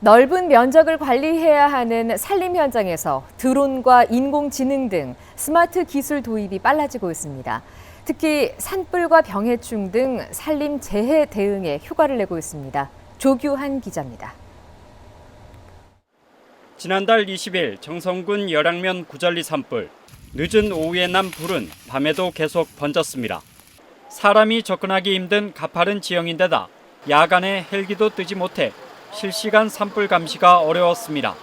넓은 면적을 관리해야 하는 산림 현장에서 드론과 인공지능 등 스마트 기술 도입이 빨라지고 있습니다. 특히 산불과 병해충 등 산림 재해 대응에 효과를 내고 있습니다. 조규한 기자입니다. 지난달 20일 정성군 열양면 구절리 산불. 늦은 오후에 난 불은 밤에도 계속 번졌습니다. 사람이 접근하기 힘든 가파른 지형인데다 야간에 헬기도 뜨지 못해 실시간 산불 감시가 어려웠습니다.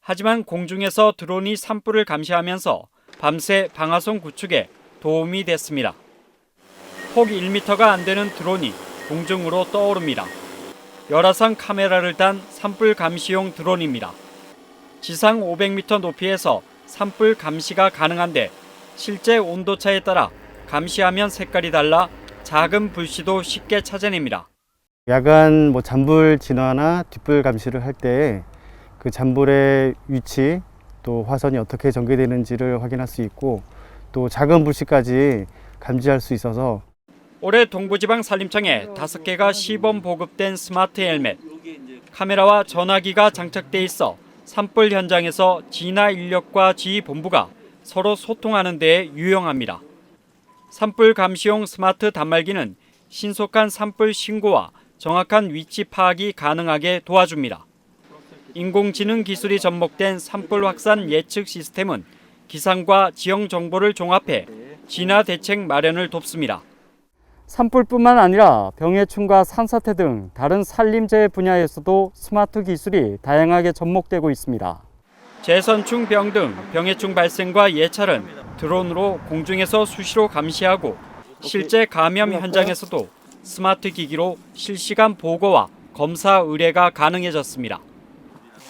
하지만 공중에서 드론이 산불을 감시하면서 밤새 방화송 구축에 도움이 됐습니다. 폭 1m가 안 되는 드론이 공중으로 떠오릅니다. 열화상 카메라를 단 산불 감시용 드론입니다. 지상 500m 높이에서 산불 감시가 가능한데 실제 온도차에 따라 감시하면 색깔이 달라 작은 불씨도 쉽게 찾아냅니다. 야간 뭐 잔불 진화나 뒷불 감시를 할 때 그 잔불의 위치 또 화선이 어떻게 전개되는지를 확인할 수 있고 또 작은 불씨까지 감지할 수 있어서 올해 동부지방 산림청에 5개가 시범 보급된 스마트 헬멧, 카메라와 전화기가 장착돼 있어 산불 현장에서 진화 인력과 지휘 본부가 서로 소통하는 데 유용합니다. 산불 감시용 스마트 단말기는 신속한 산불 신고와 정확한 위치 파악이 가능하게 도와줍니다. 인공지능 기술이 접목된 산불 확산 예측 시스템은 기상과 지형 정보를 종합해 진화 대책 마련을 돕습니다. 산불뿐만 아니라 병해충과 산사태 등 다른 산림재해 분야에서도 스마트 기술이 다양하게 접목되고 있습니다. 재선충 병 등 병해충 발생과 예찰은 드론으로 공중에서 수시로 감시하고 실제 감염 현장에서도 스마트 기기로 실시간 보고와 검사 의뢰가 가능해졌습니다.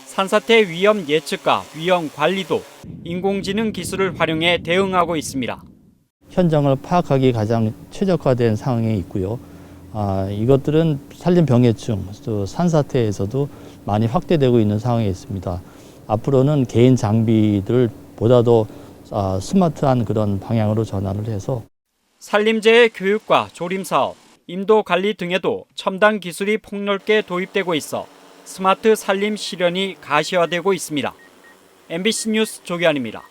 산사태 위험 예측과 위험 관리도 인공지능 기술을 활용해 대응하고 있습니다. 현장을 파악하기 가장 최적화된 상황에 있고요. 아, 이것들은 산림 병해충, 또 산사태에서도 많이 확대되고 있는 상황에 있습니다. 앞으로는 개인 장비들을 보다도 아, 스마트한 그런 방향으로 전환을 해서 산림재해 교육과 조림 사업, 인도 관리 등에도 첨단 기술이 폭넓게 도입되고 있어 스마트 산림 실현이 가시화되고 있습니다. MBC 뉴스 조기환입니다.